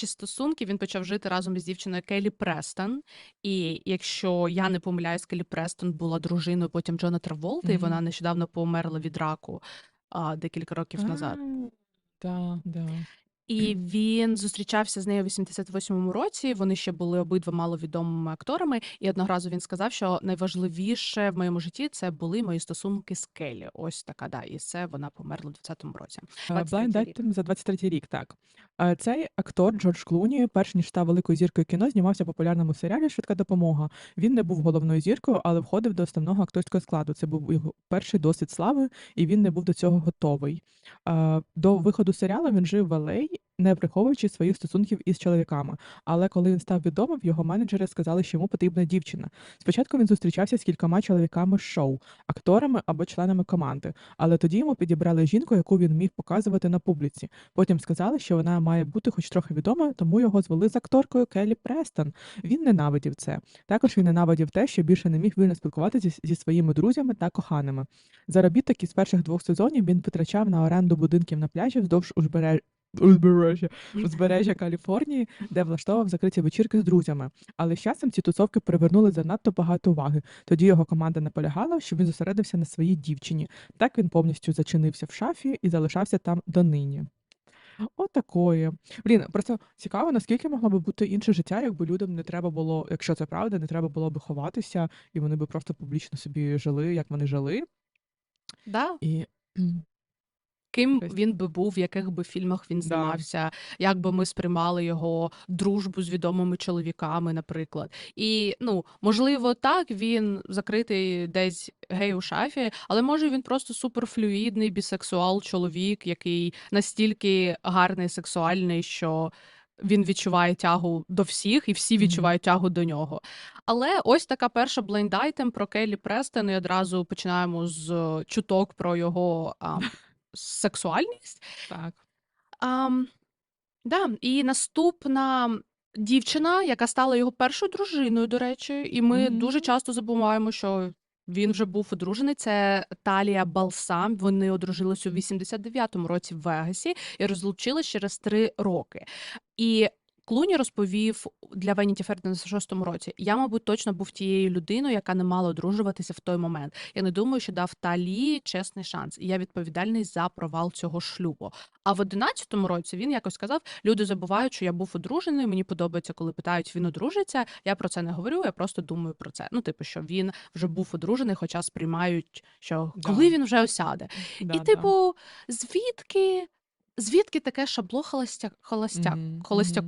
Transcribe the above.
перші стосунки він почав жити разом із дівчиною Келі Престон. І якщо я не помиляюсь, Келі Престон була дружиною потім Джона Траволти, і вона нещодавно померла від раку а, декілька років назад. Да, да. І він зустрічався з нею у 88-му році. Вони ще були обидва маловідомими акторами. І одного разу він сказав, що найважливіше в моєму житті це були мої стосунки з Келі. Ось така, да. І це вона померла у 20-му році. Е, 23-й Blind рік. Item за 23 рік, так. Е, Цей актор Джордж Клуні, перш ніж став великою зіркою кіно, знімався в популярному серіалі Швидка допомога. Він не був головною зіркою, але входив до основного акторського складу. Це був його перший досвід слави, і він не був до цього готовий. Е, До виходу серіалу він жив в LA, не приховуючи своїх стосунків із чоловіками. Але коли він став відомим, його менеджери сказали, що йому потрібна дівчина. Спочатку він зустрічався з кількома чоловіками шоу, акторами або членами команди. Але тоді йому підібрали жінку, яку він міг показувати на публіці. Потім сказали, що вона має бути хоч трохи відома, тому його звели з акторкою Келі Престон. Він ненавидів це. Також він ненавидів те, що більше не міг вільно спілкуватися зі своїми друзями та коханими. Заробіток із перших двох сезонів він витрачав на оренду будинків на пляжі вздовж узбережжя. Узбережжя узбережжя Каліфорнії, де влаштовував закриті вечірки з друзями. Але з часом ці тусовки привернули занадто багато уваги. Тоді його команда наполягала, щоб він зосередився на своїй дівчині. Так він повністю зачинився в шафі і залишався там донині. Отакої. Блін, просто цікаво, наскільки могло би бути інше життя, якби людям не треба було, якщо це правда, не треба було би ховатися, і вони би просто публічно собі жили, як вони жили. Да? І Ким він би був, в яких би фільмах він Да. знімався, як би ми сприймали його дружбу з відомими чоловіками, наприклад. І ну, можливо, так він закритий десь гей у шафі, але може він просто суперфлюїдний бісексуал чоловік, який настільки гарний, сексуальний, що. Він відчуває тягу до всіх, і всі відчувають тягу до нього. Але ось така перша блендайтем про Келлі Престон, і одразу починаємо з чуток про його а, сексуальність. так. А, да, і наступна дівчина, яка стала його першою дружиною, до речі, і ми Мгм. дуже часто забуваємо, що він вже був одружений. Це Талія Балсам. Вони одружились у 89-му році в Вегасі і розлучились через три роки. І Клуні розповів для Веніті Фер в 96-му році. Я, мабуть, точно був тією людиною, яка не мала одружуватися в той момент. Я не думаю, що дав Талії чесний шанс. І я відповідальний за провал цього шлюбу. А в 11-му році він якось сказав: люди забувають, що я був одружений. Мені подобається, коли питають, він одружиться. Я про це не говорю, я просто думаю про це. Ну, типу, що він вже був одружений, хоча сприймають, що Да. коли він вже осяде. Да, І, да. типу, звідки, звідки таке шабло холостяк, холостяк, Мгм, холостяк, мгм.